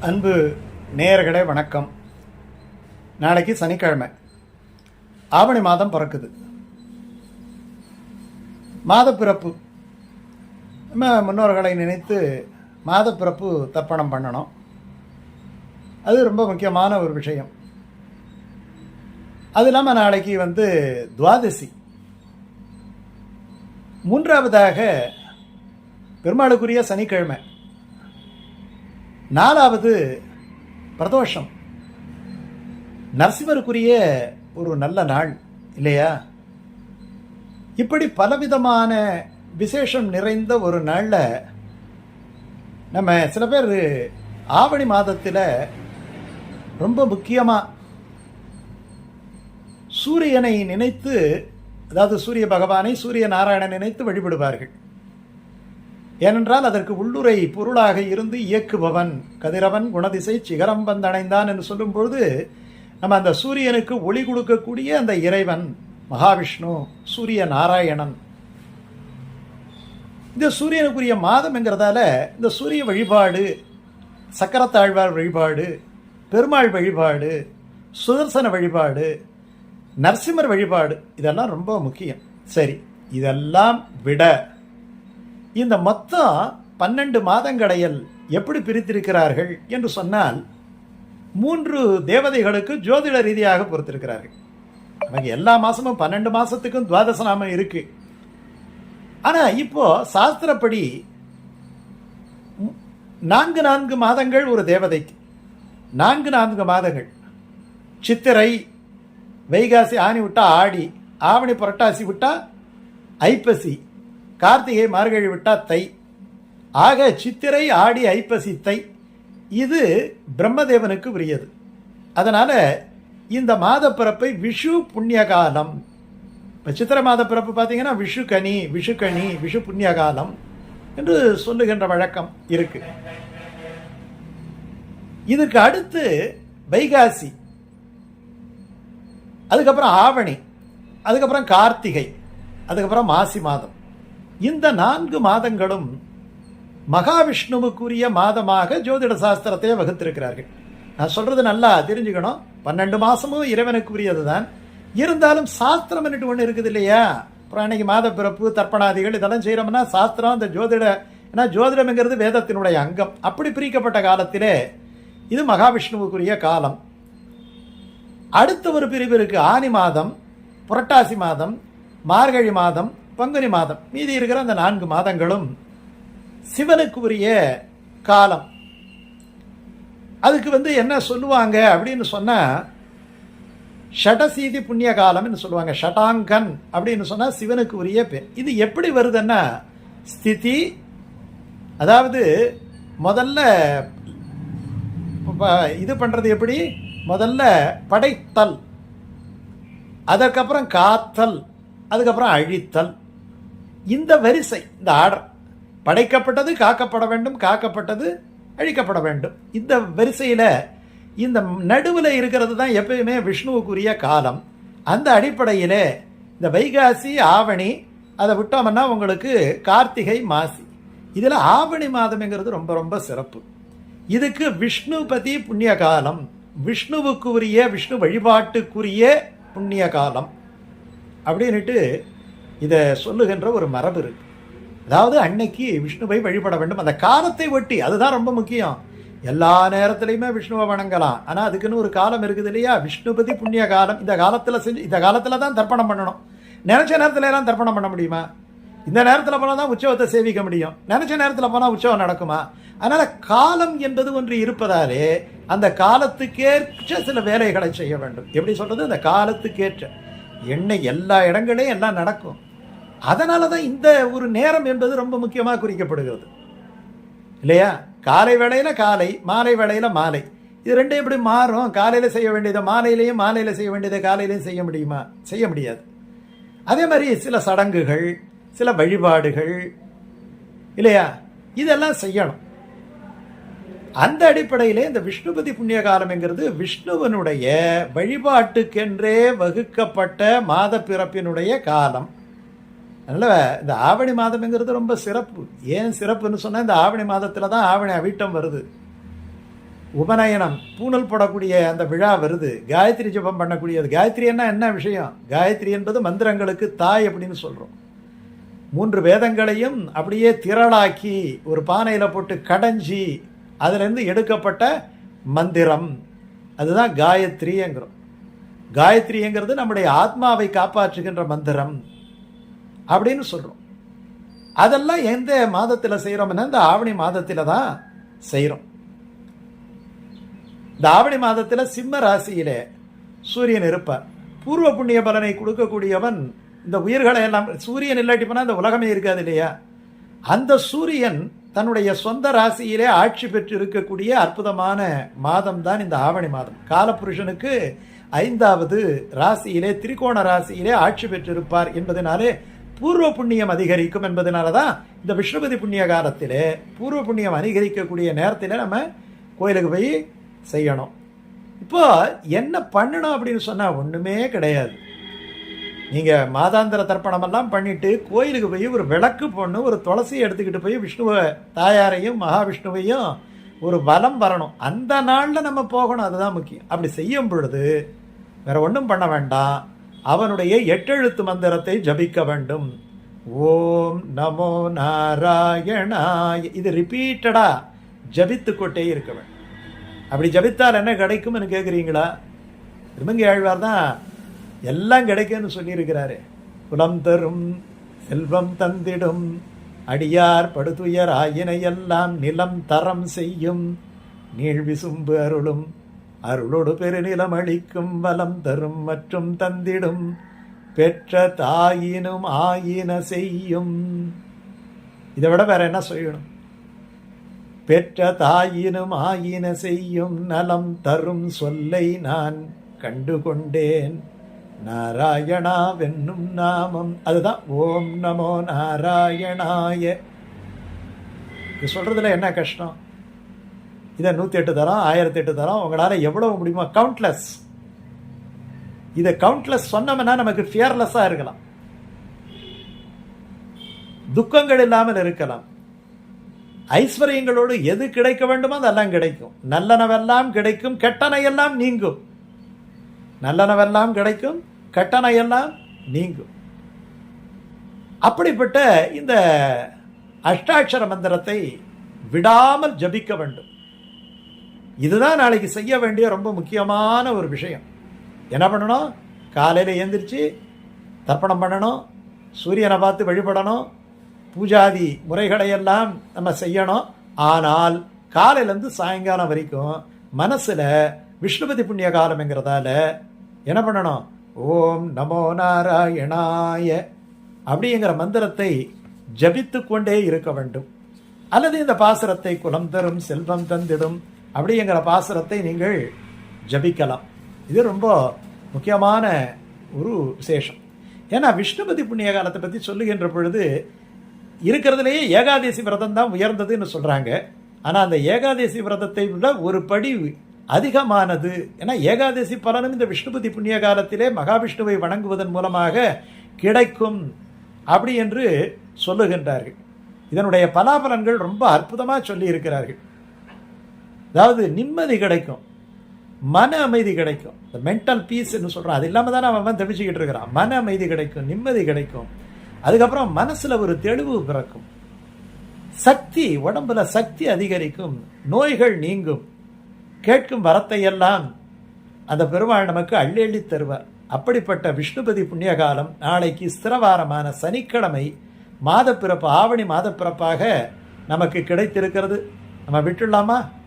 அன்பு நேயர்களே வணக்கம். நாளைக்கு சனிக்கிழமை. ஆவணி மாதம் பிறக்குது. மாதப்பிறப்பு. நம்ம முன்னோர்களை நினைத்து மாதப்பிறப்பு தர்ப்பணம் பண்ணணும். அது ரொம்ப முக்கியமான ஒரு விஷயம். அது இல்லாமல் நாளைக்கு வந்து துவாதசி. மூன்றாவதாக பெருமாளுக்குரிய சனிக்கிழமை. நாலாவது பிரதோஷம். நரசிம்மருக்குரிய ஒரு நல்ல நாள் இல்லையா? இப்படி பலவிதமான விசேஷம் நிறைந்த ஒரு நாளில் நம்ம சில பேர் ஆவணி மாதத்தில் ரொம்ப முக்கியமாக சூரியனை நினைத்து அதாவது சூரிய பகவானை சூரிய நாராயணன் நினைத்து வழிபடுவார்கள். ஏனென்றால் அதற்கு உள்ளுரை பொருளாக இருந்து இயக்குபவன் கதிரவன் குணதிசை சிகரம் வந்தடைந்தான் என்று சொல்லும்பொழுது நம்ம அந்த சூரியனுக்கு ஒளி கொடுக்கக்கூடிய அந்த இறைவன் மகாவிஷ்ணு சூரிய நாராயணன். இந்த சூரியனுக்குரிய மாதம்ங்கிறதால இந்த சூரிய வழிபாடு சக்கரத்தாழ்வார் வழிபாடு பெருமாள் வழிபாடு சுதர்சன வழிபாடு நரசிம்மர் வழிபாடு இதெல்லாம் ரொம்ப முக்கியம். சரி இதெல்லாம் விட இந்த மொத்தம் பன்னெண்டு மாதங்கடையல் எப்படி பிரித்திருக்கிறார்கள் என்று சொன்னால் மூன்று தேவதைகளுக்கு ஜோதிட ரீதியாக பொறுத்திருக்கிறார்கள். நமக்கு எல்லா மாதமும் பன்னெண்டு மாதத்துக்கும் துவாதச நாமம் இருக்கு. இப்போது இப்போ சாஸ்திரப்படி நான்கு நான்கு மாதங்கள் ஒரு தேவதைக்கு. நான்கு நான்கு மாதங்கள். சித்திரை வைகாசி ஆனி விட்டா ஆடி ஆவணி புரட்டாசி விட்டா ஐப்பசி கார்த்திகை மார்கழி விட்டா தை. ஆக சித்திரை ஆடி ஐப்பசி தை. இது பிரம்மதேவனுக்கு உரியது. அதனால் இந்த மாத பிறப்பை விஷு புண்ணிய காலம் இப்போ சித்திரை மாத பிறப்பு பார்த்தீங்கன்னா விஷு கனி விஷு கனி விஷு புண்ணிய காலம் என்று சொல்லுகின்ற வழக்கம் இருக்கு. இதுக்கு அடுத்து வைகாசி. அதுக்கப்புறம் ஆவணி. அதுக்கப்புறம் கார்த்திகை. அதுக்கப்புறம் மாசி மாதம். இந்த நான்கு மாதங்களும் மகாவிஷ்ணுவுக்குரிய மாதமாக ஜோதிட சாஸ்திரத்தை வகுத்திருக்கிறார்கள். நான் சொல்றது நல்லா தெரிஞ்சுக்கணும். பன்னெண்டு மாசமும் இறைவனுக்குரியது தான் இருந்தாலும் சாஸ்திரம் ஒன்று இருக்குது இல்லையா? அப்புறம் அன்னைக்கு மாத பிறப்பு தர்ப்பணாதிகள் இதெல்லாம் செய்கிறோம்னா சாஸ்திரம் அந்த ஜோதிட ஏன்னா ஜோதிடம்ங்கிறது வேதத்தினுடைய அங்கம். அப்படி பிரிக்கப்பட்ட காலத்திலே இது மகாவிஷ்ணுவுக்குரிய காலம். அடுத்த ஒரு பிரிவு இருக்குது ஆனி மாதம் புரட்டாசி மாதம் மார்கழி மாதம் பங்குனி மாதம். மீதி இருக்கிற அந்த நான்கு மாதங்களும் சிவனுக்கு உரிய காலம். அதுக்கு வந்து என்ன சொல்லுவாங்க அப்படின்னு சொன்னா ஷடசீதி புண்ணிய காலம்னு சொல்லுவாங்க. ஷடாங்கன் அப்படின்னு சொன்னா சிவனுக்கு உரிய பேர். இது எப்படி வருதுன்னா ஸ்திதி அதாவது முதல்ல இது பண்றது எப்படி? முதல்ல படைத்தல். அதற்கப்புறம் காத்தல். அதுக்கப்புறம் அழித்தல். இந்த வரிசை இந்த ஆர்டர் படைக்கப்பட்டது காக்கப்பட வேண்டும் காக்கப்பட்டது அழிக்கப்பட வேண்டும். இந்த வரிசையில் இந்த நடுவில் இருக்கிறது தான் எப்பயுமே விஷ்ணுவுக்குரிய காலம். அந்த அடிப்படையில் இந்த வைகாசி ஆவணி அதை விட்டோம்னா உங்களுக்கு கார்த்திகை மாசி. இதில் ஆவணி மாதம்ங்கிறது ரொம்ப ரொம்ப சிறப்பு. இதுக்கு விஷ்ணுபதி புண்ணிய காலம். விஷ்ணுவுக்குரிய விஷ்ணு வழிபாட்டுக்குரிய புண்ணிய காலம். அப்படின்ட்டு இதை சொல்லுகின்ற ஒரு மரபு இருக்கு. அதாவது அன்னைக்கு விஷ்ணுவை வழிபட வேண்டும். அந்த காலத்தை ஒட்டி அதுதான் ரொம்ப முக்கியம். எல்லா நேரத்துலையுமே விஷ்ணுவை வணங்கலாம். ஆனால் அதுக்குன்னு ஒரு காலம் இருக்குது இல்லையா? விஷ்ணுபதி புண்ணிய காலம். இந்த காலத்தில் செஞ்சு இந்த காலத்தில் தான் தர்ப்பணம் பண்ணணும். நினச்ச நேரத்துல எல்லாம் தர்ப்பணம் பண்ண முடியுமா? இந்த நேரத்தில் போனால் தான் உற்சவத்தை சேவிக்க முடியும். நினச்ச நேரத்தில் போனால் உற்சவம் நடக்குமா? அதனால் காலம் என்பது ஒன்று இருப்பதாலே அந்த காலத்துக்கேற்ற சில வேலைகளை செய்ய வேண்டும். எப்படி சொல்கிறது அந்த காலத்துக்கேற்ற. என்ன எல்லா இடங்களையும் எல்லாம் நடக்கும். அதனால தான் இந்த ஒரு நேரம் என்பது ரொம்ப முக்கியமாக குறிக்கப்படுகிறது. இல்லையா? காலை வேளையில் காலை மாலை வேளையில் மாலை. இது ரெண்டும் எப்படி மாறும்? காலையில் செய்ய வேண்டியதை மாலையிலையும் மாலையில் செய்ய வேண்டியதை காலையிலையும் செய்ய முடியுமா? செய்ய முடியாது. அதே மாதிரி சில சடங்குகள் சில வழிபாடுகள் இல்லையா? இதெல்லாம் செய்யணும். அந்த அடிப்படையிலே இந்த விஷ்ணுபதி புண்ணிய காலம்ங்கிறது விஷ்ணுவனுடைய வழிபாட்டுக்கென்றே வகுக்கப்பட்ட மாத பிறப்பினுடைய காலம். நல்லவ இந்த ஆவணி மாதம்ங்கிறது ரொம்ப சிறப்பு. ஏன் சிறப்புன்னு சொன்னால் இந்த ஆவணி மாதத்தில் தான் ஆவணி அவிட்டம் வருது. உபநயனம் பூணல் போடக்கூடிய அந்த விழா வருது. காயத்ரி ஜபம் பண்ணக்கூடியது. காயத்ரின்னா என்ன விஷயம்? காயத்ரி என்பது மந்திரங்களுக்கு தாய் அப்படின்னு சொல்கிறோம் மூன்று வேதங்களையும் அப்படியே திரளாக்கி ஒரு பானையில் போட்டு கடைஞ்சி அதிலிருந்து எடுக்கப்பட்ட மந்திரம். அதுதான் காயத்ரிங்கிறோம். காயத்ரிங்கிறது நம்முடைய ஆத்மாவை காப்பாற்றுகின்ற மந்திரம். அப்படின்னு சொல்கிறோம் அதெல்லாம் எந்த மாதத்தில் செய்கிறோம்னா இந்த ஆவணி மாதத்தில் தான் செய்கிறோம் இந்த ஆவணி மாதத்தில் சிம்ம ராசியிலே சூரியன் இருப்பார். பூர்வ புண்ணிய பலனை கொடுக்கக்கூடியவன் இந்த உயிர்களை எல்லாம் சூரியன் இல்லாட்டி போனால் இந்த உலகமே இருக்காது இல்லையா? அந்த சூரியன் தன்னுடைய சொந்த ராசியிலே ஆட்சி பெற்று இருக்கக்கூடிய அற்புதமான மாதம் தான் இந்த ஆவணி மாதம். காலபுருஷனுக்கு ஐந்தாவது ராசியிலே திரிகோண ராசியிலே ஆட்சி பெற்றிருப்பார் என்பதனாலே பூர்வ புண்ணியம் அதிகரிக்கும் என்பதனால தான் இந்த விஷ்ணுபதி புண்ணிய காலத்திலே பூர்வ புண்ணியம் அதிகரிக்கக்கூடிய நேரத்தில் நம்ம கோயிலுக்கு போய் செய்யணும். இப்போ என்ன பண்ணணும் அப்படின்னு சொன்னால் ஒன்றுமே கிடையாது. நீங்கள் மாதாந்திர தர்ப்பணமெல்லாம் பண்ணிவிட்டு கோயிலுக்கு போய் ஒரு விளக்கு போடணும் ஒரு துளசியை எடுத்துக்கிட்டு போய் விஷ்ணுவை தாயாரையும் மகாவிஷ்ணுவையும் ஒரு வலம் வரணும். அந்த நாளில் நம்ம போகணும் அதுதான் முக்கியம். அப்படி செய்யும் பொழுது வேறு ஒன்றும் பண்ண வேண்டாம். அவனுடைய எட்டெழுத்து மந்திரத்தை ஜபிக்க வேண்டும். ஓம் நமோ நாராயணாய இது ரிப்பீட்டடா ஜபித்து கொண்டே இருக்க வேண்டும். அப்படி ஜபித்தால் என்ன கிடைக்கும்னு கேட்குறீங்களா திருமங்கி ஆழ்வார் தான் எல்லாம் கிடைக்கும்னு சொல்லியிருக்கிறாரு. குலம் தரும் செல்வம் தந்திடும் அடியார் படுதுயர் ஆயினையெல்லாம் நிலம் தரம் செய்யும் நீழ்விசும்பு அருளும் அருளோடு பெருநிலம் அளிக்கும் வலம் தரும் மற்றும் தந்திடும். பெற்ற தாயினும் ஆயின செய்யும். இதை விட வேற என்ன செய்யணும்? பெற்ற தாயினும் ஆயின செய்யும் நலம் தரும் சொல்லை நான் கண்டு கொண்டேன் நாராயணா வென்னும் நாமம். அதுதான் ஓம் நமோ நாராயணாய. இது சொல்றதுல என்ன கஷ்டம்? இதை நூற்றி எட்டு தரம் ஆயிரத்தி எட்டு தரம் உங்களால் எவ்வளோ முடியுமோ கவுண்ட்லெஸ் இதை கவுண்ட்லெஸ் சொன்னோம்னா நமக்கு ஃபியர்லெஸ்ஸாக இருக்கலாம். துக்கங்கள் இல்லாமல் இருக்கலாம். ஐஸ்வர்யங்களோடு எது கிடைக்க வேண்டுமோ அதெல்லாம் கிடைக்கும். நல்லனவெல்லாம் கிடைக்கும் கெட்டனையெல்லாம் நீங்கும். நல்லனவெல்லாம் கிடைக்கும் கெட்டனையெல்லாம் நீங்கும். அப்படிப்பட்ட இந்த அஷ்டாட்சர மந்திரத்தை விடாமல் ஜபிக்க வேண்டும். இதுதான் நாளைக்கு செய்ய வேண்டிய ரொம்ப முக்கியமான ஒரு விஷயம். என்ன பண்ணணும்? காலையில் எழுந்திரிச்சு தர்ப்பணம் பண்ணணும் சூரியனை பார்த்து வழிபடணும் பூஜாதி முறைகளையெல்லாம் நம்ம செய்யணும். ஆனால் காலையிலேருந்து சாயங்காலம் வரைக்கும் மனசில் விஷ்ணுபதி புண்ணிய காலம்ங்கிறதால என்ன பண்ணணும்? ஓம் நமோ நாராயணாய அப்படிங்கிற மந்திரத்தை ஜபித்து கொண்டே இருக்க வேண்டும். அல்லது இந்த பாசுரத்தை குலம் தரும் செல்வம் தந்திடும் அப்படிங்கிற பாசுரத்தை நீங்கள் ஜபிக்கலாம். இது ரொம்ப முக்கியமான ஒரு விசேஷம். ஏன்னா விஷ்ணுபதி புண்ணிய காலத்தை பற்றி சொல்லுகின்ற பொழுது இருக்கிறதுலேயே ஏகாதேசி விரதம் தான் உயர்ந்ததுன்னு சொல்கிறாங்க ஆனால் அந்த ஏகாதேசி விரதத்தை விட ஒரு படி அதிகமானது. ஏன்னா ஏகாதசி பலனும் இந்த விஷ்ணுபதி புண்ணிய காலத்திலே மகாவிஷ்ணுவை வணங்குவதன் மூலமாக கிடைக்கும் அப்படி என்று சொல்லுகின்றார்கள். இதனுடைய பலாபலன்கள் ரொம்ப அற்புதமாக சொல்லி இருக்கிறார்கள் அதாவது நிம்மதி கிடைக்கும். மன அமைதி கிடைக்கும். இந்த மென்டல் பீஸ்ன்னு சொல்கிறான் அது இல்லாமல் தானே அவன் தவிச்சுக்கிட்டு இருக்கிறான். மன அமைதி கிடைக்கும் நிம்மதி கிடைக்கும். அதுக்கப்புறம் மனசில் ஒரு தெளிவு பிறக்கும். சக்தி உடம்புல சக்தி அதிகரிக்கும். நோய்கள் நீங்கும். கேட்கும் வரத்தை எல்லாம் அந்த பெருமாள் நமக்கு அள்ளி அள்ளி தருவார். அப்படிப்பட்ட விஷ்ணுபதி புண்ணிய காலம் நாளைக்கு ஸ்திரவாரமான சனிக்கிழமை மாதப்பிறப்பு ஆவணி மாதப்பிறப்பாக நமக்கு கிடைத்திருக்கிறது. நம்ம விட்டுடலாமா?